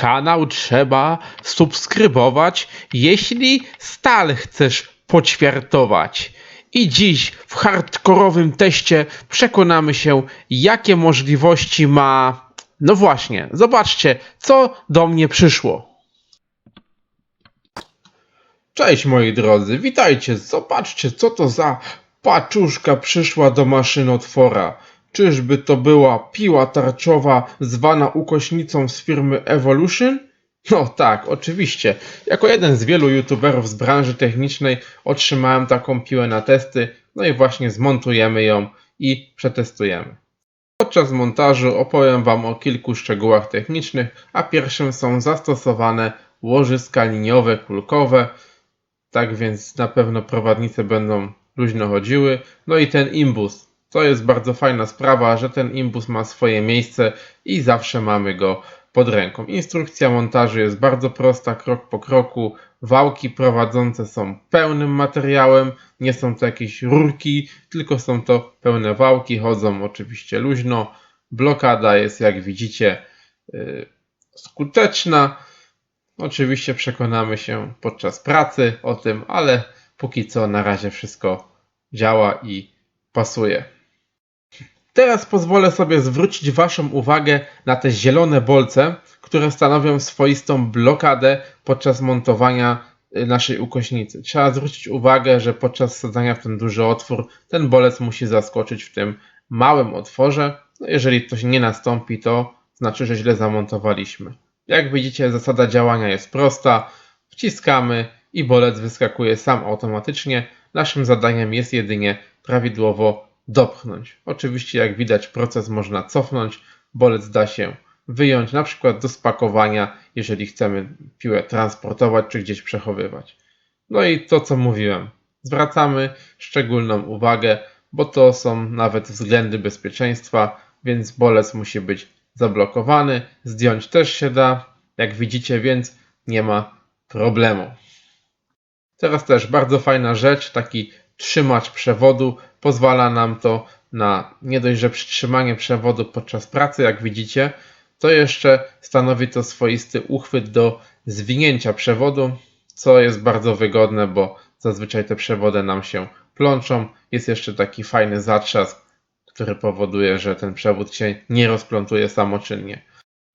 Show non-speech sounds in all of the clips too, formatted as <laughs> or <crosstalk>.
Kanał trzeba subskrybować, jeśli stal chcesz poćwiartować. I dziś w hardkorowym teście przekonamy się, jakie możliwości ma. No właśnie, zobaczcie, co do mnie przyszło. Cześć moi drodzy, witajcie. Zobaczcie, co to za paczuszka przyszła do maszynotwora. Czyżby to była piła tarczowa zwana ukośnicą z firmy Evolution? No tak, oczywiście. Jako jeden z wielu youtuberów z branży technicznej otrzymałem taką piłę na testy, no i właśnie zmontujemy ją i przetestujemy. Podczas montażu opowiem Wam o kilku szczegółach technicznych, a pierwszym są zastosowane łożyska liniowe kulkowe, tak więc na pewno prowadnice będą luźno chodziły. No i ten imbus. To jest bardzo fajna sprawa, że ten imbus ma swoje miejsce i zawsze mamy go pod ręką. Instrukcja montażu jest bardzo prosta, krok po kroku. Wałki prowadzące są pełnym materiałem, nie są to jakieś rurki, tylko są to pełne wałki, chodzą oczywiście luźno. Blokada jest, jak widzicie, yy, skuteczna. Oczywiście przekonamy się podczas pracy o tym, ale póki co na razie wszystko działa i pasuje. Teraz pozwolę sobie zwrócić Waszą uwagę na te zielone bolce, które stanowią swoistą blokadę podczas montowania y, naszej ukośnicy. Trzeba zwrócić uwagę, że podczas wsadzania w ten duży otwór ten bolec musi zaskoczyć w tym małym otworze. No jeżeli to nie nastąpi, to znaczy, że źle zamontowaliśmy. Jak widzicie, zasada działania jest prosta. Wciskamy i bolec wyskakuje sam automatycznie. Naszym zadaniem jest jedynie prawidłowo dopchnąć. Oczywiście, jak widać, proces można cofnąć. Bolec da się wyjąć, na przykład do spakowania, jeżeli chcemy piłę transportować czy gdzieś przechowywać. No i to, co mówiłem. Zwracamy szczególną uwagę, bo to są nawet względy bezpieczeństwa, więc bolec musi być zablokowany. Zdjąć też się da, jak widzicie, więc nie ma problemu. Teraz też bardzo fajna rzecz, taki trzymacz przewodu. Pozwala nam to na nie dość, że przytrzymanie przewodu podczas pracy, jak widzicie, to jeszcze stanowi to swoisty uchwyt do zwinięcia przewodu, co jest bardzo wygodne, bo zazwyczaj te przewody nam się plączą. Jest jeszcze taki fajny zatrzask, który powoduje, że ten przewód się nie rozplątuje samoczynnie.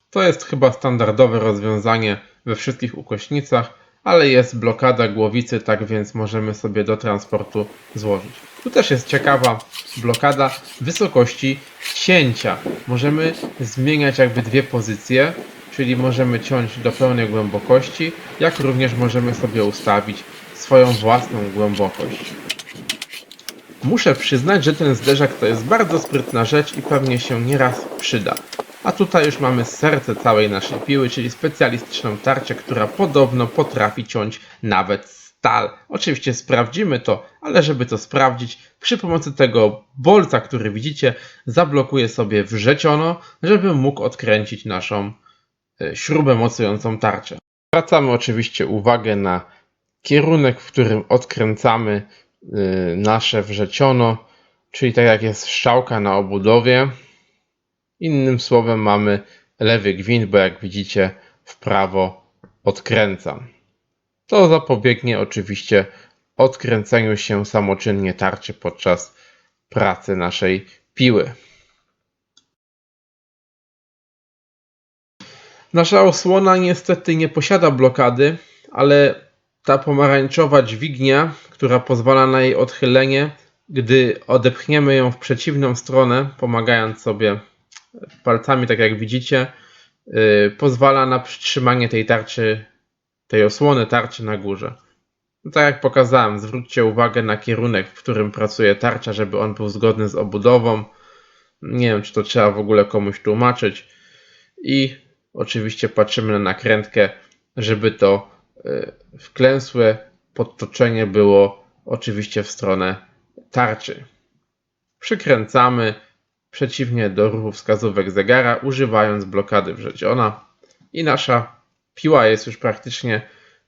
To jest chyba standardowe rozwiązanie we wszystkich ukośnicach, ale jest blokada głowicy, tak więc możemy sobie do transportu złożyć. Tu też jest ciekawa blokada wysokości cięcia. Możemy zmieniać jakby dwie pozycje, czyli możemy ciąć do pełnej głębokości, jak również możemy sobie ustawić swoją własną głębokość. Muszę przyznać, że ten zderzak to jest bardzo sprytna rzecz i pewnie się nieraz przyda. A tutaj już mamy serce całej naszej piły, czyli specjalistyczną tarczę, która podobno potrafi ciąć nawet stal. Oczywiście sprawdzimy to, ale żeby to sprawdzić, przy pomocy tego bolca, który widzicie, zablokuję sobie wrzeciono, żeby mógł odkręcić naszą e, śrubę mocującą tarczę. Zwracamy oczywiście uwagę na kierunek, w którym odkręcamy y, nasze wrzeciono, czyli tak jak jest strzałka na obudowie. Innym słowem mamy lewy gwint, bo jak widzicie w prawo odkręcam. To zapobiegnie oczywiście odkręceniu się samoczynnie tarczy podczas pracy naszej piły. Nasza osłona niestety nie posiada blokady, ale ta pomarańczowa dźwignia, która pozwala na jej odchylenie, gdy odepchniemy ją w przeciwną stronę, pomagając sobie palcami, tak jak widzicie, yy, pozwala na przytrzymanie tej tarczy, tej osłony tarczy na górze. No tak jak pokazałem, zwróćcie uwagę na kierunek, w którym pracuje tarcza, żeby on był zgodny z obudową. Nie wiem, czy to trzeba w ogóle komuś tłumaczyć. I oczywiście patrzymy na nakrętkę, żeby to yy, wklęsłe podtoczenie było oczywiście w stronę tarczy. Przykręcamy przeciwnie do ruchu wskazówek zegara, używając blokady wrzedziona i nasza piła jest już praktycznie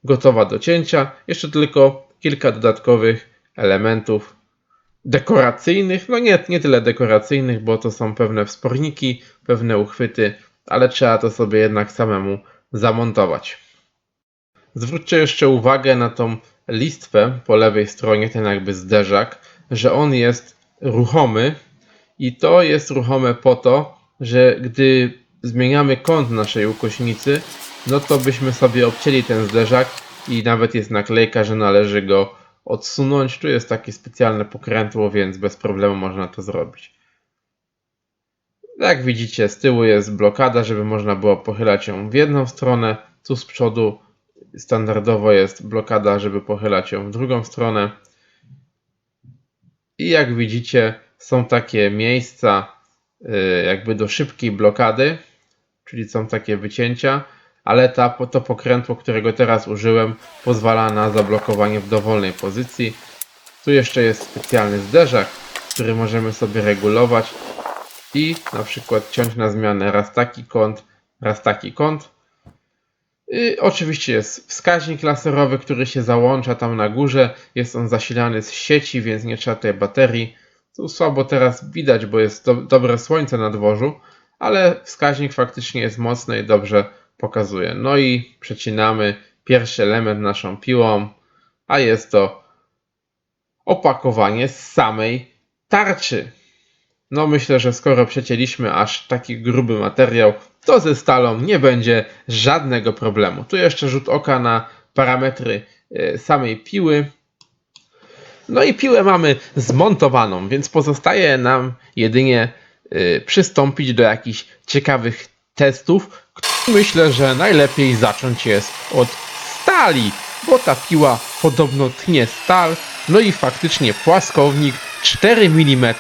gotowa do cięcia. Jeszcze tylko kilka dodatkowych elementów dekoracyjnych, no nie, nie tyle dekoracyjnych, bo to są pewne wsporniki, pewne uchwyty, ale trzeba to sobie jednak samemu zamontować. Zwróćcie jeszcze uwagę na tą listwę po lewej stronie, ten jakby zderzak, że on jest ruchomy i to jest ruchome po to, że gdy zmieniamy kąt naszej ukośnicy, no to byśmy sobie obcięli ten zderzak i nawet jest naklejka, że należy go odsunąć. Tu jest takie specjalne pokrętło, więc bez problemu można to zrobić. Jak widzicie, z tyłu jest blokada, żeby można było pochylać ją w jedną stronę. Tu z przodu standardowo jest blokada, żeby pochylać ją w drugą stronę. I jak widzicie, są takie miejsca y, jakby do szybkiej blokady, czyli są takie wycięcia, ale ta, to pokrętło, którego teraz użyłem, pozwala na zablokowanie w dowolnej pozycji. Tu jeszcze jest specjalny zderzak, który możemy sobie regulować i na przykład ciąć na zmianę raz taki kąt, raz taki kąt. I oczywiście jest wskaźnik laserowy, który się załącza tam na górze. Jest on zasilany z sieci, więc nie trzeba tej baterii. Tu słabo teraz widać, bo jest do, dobre słońce na dworzu, ale wskaźnik faktycznie jest mocny i dobrze pokazuje. No i przecinamy pierwszy element naszą piłą, a jest to opakowanie z samej tarczy. No myślę, że skoro przecięliśmy aż taki gruby materiał, to ze stalą nie będzie żadnego problemu. Tu jeszcze rzut oka na parametry e, samej piły. No i piłę mamy zmontowaną, więc pozostaje nam jedynie e, przystąpić do jakichś ciekawych testów. Myślę, że najlepiej zacząć jest od stali, bo ta piła podobno tnie stal. No i faktycznie płaskownik 4 mm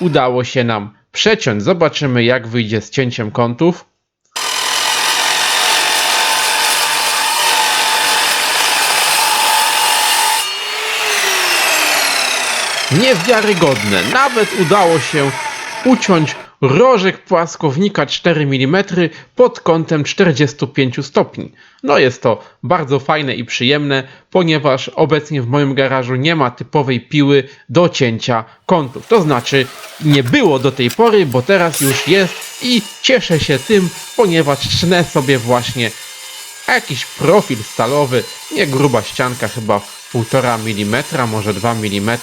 udało się nam przeciąć. Zobaczymy jak wyjdzie z cięciem kątów. Niewiarygodne. Nawet udało się uciąć rożek płaskownika 4 mm pod kątem 45 stopni. No jest to bardzo fajne i przyjemne, ponieważ obecnie w moim garażu nie ma typowej piły do cięcia kątów. To znaczy nie było do tej pory, bo teraz już jest i cieszę się tym, ponieważ tnę sobie właśnie jakiś profil stalowy, nie gruba ścianka, chyba 1,5 mm, może 2 mm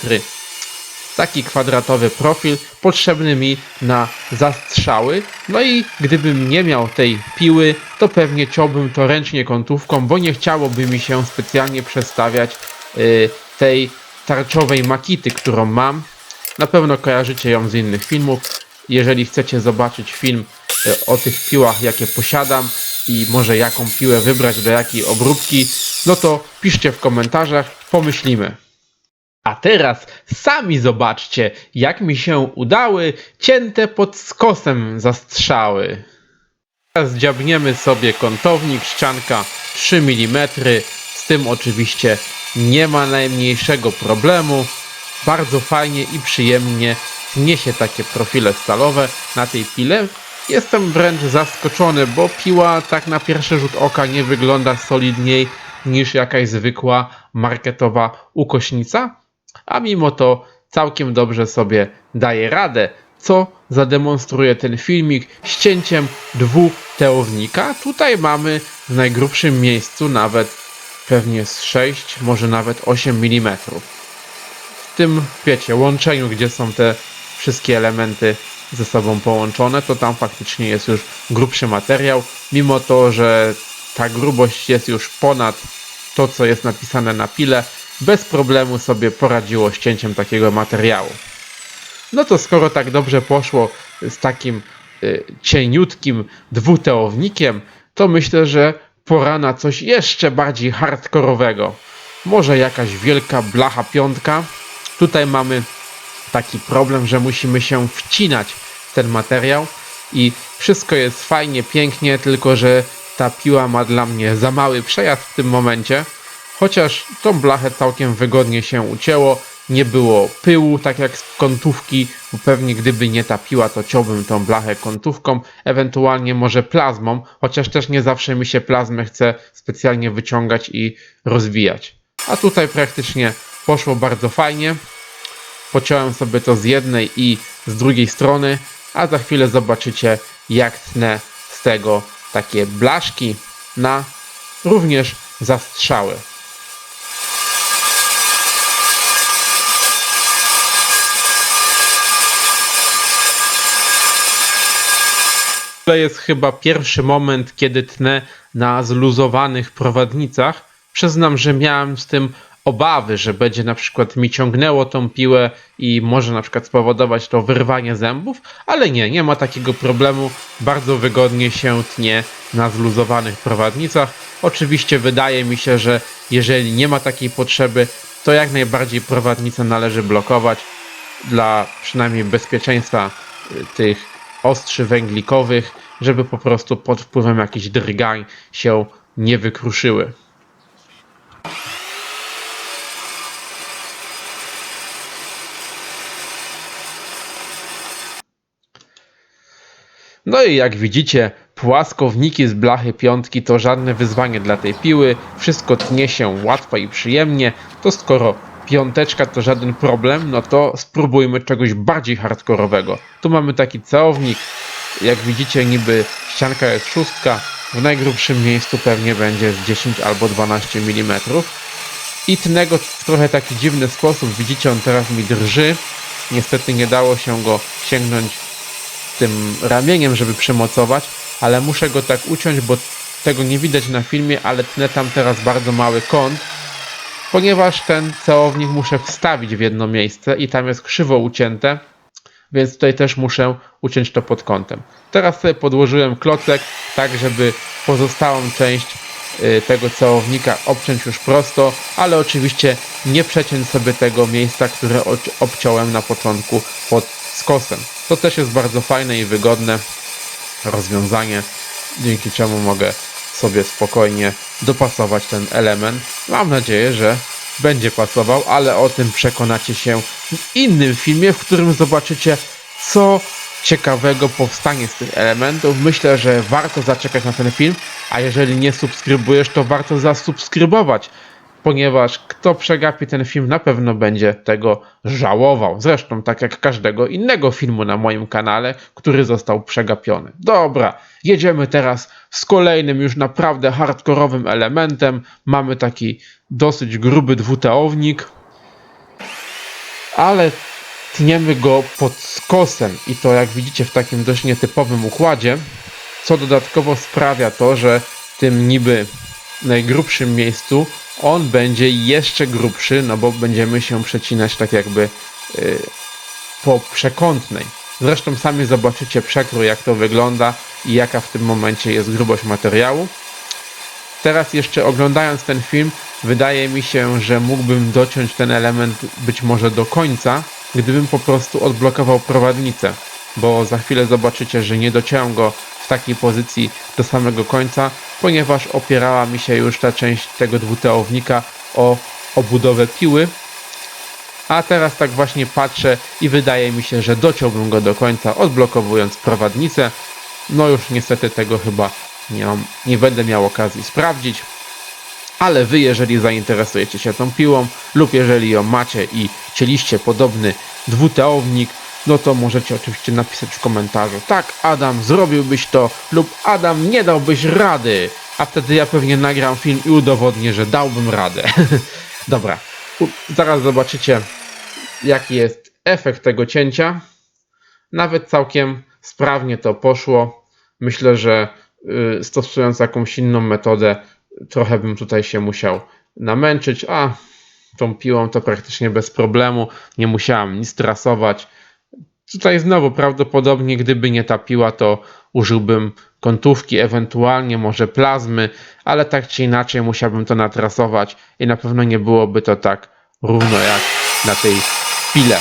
taki kwadratowy profil potrzebny mi na zastrzały. No i gdybym nie miał tej piły, to pewnie ciąłbym to ręcznie kątówką, bo nie chciałoby mi się specjalnie przestawiać y, tej tarczowej makity, którą mam. Na pewno kojarzycie ją z innych filmów. Jeżeli chcecie zobaczyć film y, o tych piłach, jakie posiadam i może jaką piłę wybrać do jakiej obróbki, no to piszcie w komentarzach, pomyślimy. A teraz sami zobaczcie, jak mi się udały cięte pod skosem zastrzały. Teraz dziabniemy sobie kątownik, ścianka 3 mm. Z tym oczywiście nie ma najmniejszego problemu. Bardzo fajnie i przyjemnie niesie takie profile stalowe na tej pile. Jestem wręcz zaskoczony, bo piła tak na pierwszy rzut oka nie wygląda solidniej niż jakaś zwykła marketowa ukośnica a mimo to całkiem dobrze sobie daje radę, co zademonstruje ten filmik z cięciem dwuteownika. Tutaj mamy w najgrubszym miejscu nawet pewnie z 6, może nawet 8 mm. W tym, wiecie, łączeniu, gdzie są te wszystkie elementy ze sobą połączone, to tam faktycznie jest już grubszy materiał, mimo to, że ta grubość jest już ponad to, co jest napisane na pile, bez problemu sobie poradziło z cięciem takiego materiału. No to skoro tak dobrze poszło z takim y, cieniutkim dwuteownikiem, to myślę, że pora na coś jeszcze bardziej hardkorowego. Może jakaś wielka blacha piątka. Tutaj mamy taki problem, że musimy się wcinać w ten materiał i wszystko jest fajnie, pięknie, tylko że ta piła ma dla mnie za mały przejazd w tym momencie Chociaż tą blachę całkiem wygodnie się ucięło, nie było pyłu, tak jak z kątówki, bo pewnie gdyby nie ta piła, to ciąłbym tą blachę kątówką, ewentualnie może plazmą, chociaż też nie zawsze mi się plazmę chce specjalnie wyciągać i rozwijać. A tutaj praktycznie poszło bardzo fajnie. Pociąłem sobie to z jednej i z drugiej strony, a za chwilę zobaczycie jak tnę z tego takie blaszki na również zastrzały. To jest chyba pierwszy moment, kiedy tnę na zluzowanych prowadnicach. Przyznam, że miałem z tym obawy, że będzie na przykład mi ciągnęło tą piłę i może na przykład spowodować to wyrwanie zębów, ale nie, nie ma takiego problemu. Bardzo wygodnie się tnie na zluzowanych prowadnicach. Oczywiście wydaje mi się, że jeżeli nie ma takiej potrzeby, to jak najbardziej prowadnicę należy blokować dla przynajmniej bezpieczeństwa y, tych ostrzy węglikowych, żeby po prostu pod wpływem jakichś drgań się nie wykruszyły. No i jak widzicie, płaskowniki z blachy piątki to żadne wyzwanie dla tej piły. Wszystko tnie się łatwo i przyjemnie. To skoro piąteczka to żaden problem, no to spróbujmy czegoś bardziej hardkorowego. Tu mamy taki całownik. Jak widzicie, niby ścianka jest szóstka. W najgrubszym miejscu pewnie będzie z 10 albo 12 mm. I tnę go w trochę taki dziwny sposób. Widzicie, on teraz mi drży. Niestety nie dało się go sięgnąć tym ramieniem, żeby przymocować, ale muszę go tak uciąć, bo tego nie widać na filmie, ale tnę tam teraz bardzo mały kąt, ponieważ ten całownik muszę wstawić w jedno miejsce i tam jest krzywo ucięte, więc tutaj też muszę uciąć to pod kątem. Teraz sobie podłożyłem klocek, tak żeby pozostałą część y, tego całownika obciąć już prosto, ale oczywiście nie przeciąć sobie tego miejsca, które obciąłem na początku pod skosem. To też jest bardzo fajne i wygodne rozwiązanie, dzięki czemu mogę sobie spokojnie dopasować ten element. Mam nadzieję, że będzie pasował, ale o tym przekonacie się w innym filmie, w którym zobaczycie, co ciekawego powstanie z tych elementów. Myślę, że warto zaczekać na ten film, a jeżeli nie subskrybujesz, to warto zasubskrybować, ponieważ kto przegapi ten film, na pewno będzie tego żałował. Zresztą tak jak każdego innego filmu na moim kanale, który został przegapiony. Dobra, jedziemy teraz z kolejnym już naprawdę hardkorowym elementem. Mamy taki dosyć gruby dwuteownik, ale tniemy go pod skosem i to jak widzicie w takim dość nietypowym układzie, co dodatkowo sprawia to, że tym niby najgrubszym miejscu on będzie jeszcze grubszy, no bo będziemy się przecinać tak jakby yy, po przekątnej. Zresztą sami zobaczycie przekrój jak to wygląda i jaka w tym momencie jest grubość materiału. Teraz jeszcze oglądając ten film, wydaje mi się, że mógłbym dociąć ten element być może do końca, gdybym po prostu odblokował prowadnicę, bo za chwilę zobaczycie, że nie dociąłem go w takiej pozycji do samego końca, ponieważ opierała mi się już ta część tego dwuteownika o obudowę piły. A teraz tak właśnie patrzę i wydaje mi się, że dociąłbym go do końca, odblokowując prowadnicę. No już niestety tego chyba nie, mam, nie będę miał okazji sprawdzić. Ale wy, jeżeli zainteresujecie się tą piłą lub jeżeli ją macie i chcieliście podobny dwuteownik, no to możecie oczywiście napisać w komentarzu tak Adam zrobiłbyś to lub Adam nie dałbyś rady, a wtedy ja pewnie nagram film i udowodnię, że dałbym radę. <laughs> Dobra, U- zaraz zobaczycie jaki jest efekt tego cięcia. Nawet całkiem sprawnie to poszło. Myślę, że y, stosując jakąś inną metodę, trochę bym tutaj się musiał namęczyć, a tą piłą to praktycznie bez problemu. Nie musiałem nic trasować. Tutaj znowu prawdopodobnie, gdyby nie ta piła, to użyłbym kątówki, ewentualnie może plazmy, ale tak czy inaczej musiałbym to natrasować i na pewno nie byłoby to tak równo jak na tej pile.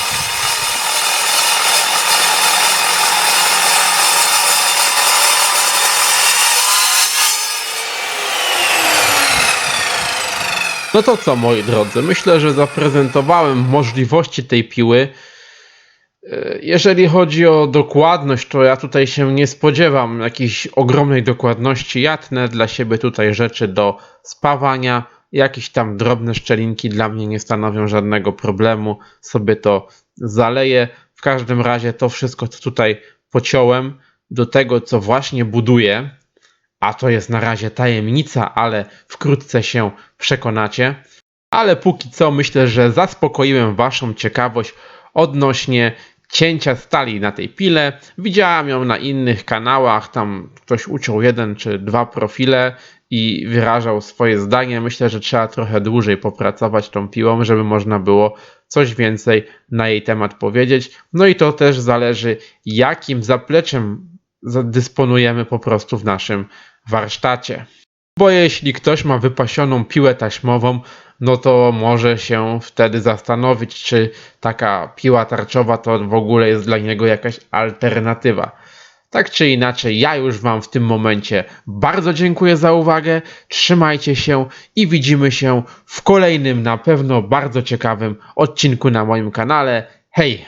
No to co, moi drodzy, myślę, że zaprezentowałem możliwości tej piły. E, Jeżeli chodzi o dokładność, to ja tutaj się nie spodziewam jakiejś ogromnej dokładności. Ja tnę dla siebie tutaj rzeczy do spawania. Jakieś tam drobne szczelinki dla mnie nie stanowią żadnego problemu. Sobie to zaleję. W każdym razie to wszystko, co tutaj pociąłem do tego, co właśnie buduję, a to jest na razie tajemnica, ale wkrótce się przekonacie. Ale póki co myślę, że zaspokoiłem Waszą ciekawość odnośnie cięcia stali na tej pile. Widziałem ją na innych kanałach, tam ktoś uciął jeden czy dwa profile i wyrażał swoje zdanie. Myślę, że trzeba trochę dłużej popracować tą piłą, żeby można było coś więcej na jej temat powiedzieć. No i to też zależy, jakim zapleczem za- dysponujemy po prostu w naszym warsztacie. Bo jeśli ktoś ma wypasioną piłę taśmową, no to może się wtedy zastanowić, czy taka piła tarczowa to w ogóle jest dla niego jakaś alternatywa. Tak czy inaczej, ja już Wam w tym momencie bardzo dziękuję za uwagę. Trzymajcie się i widzimy się w kolejnym, na pewno bardzo ciekawym odcinku na moim kanale. Hej!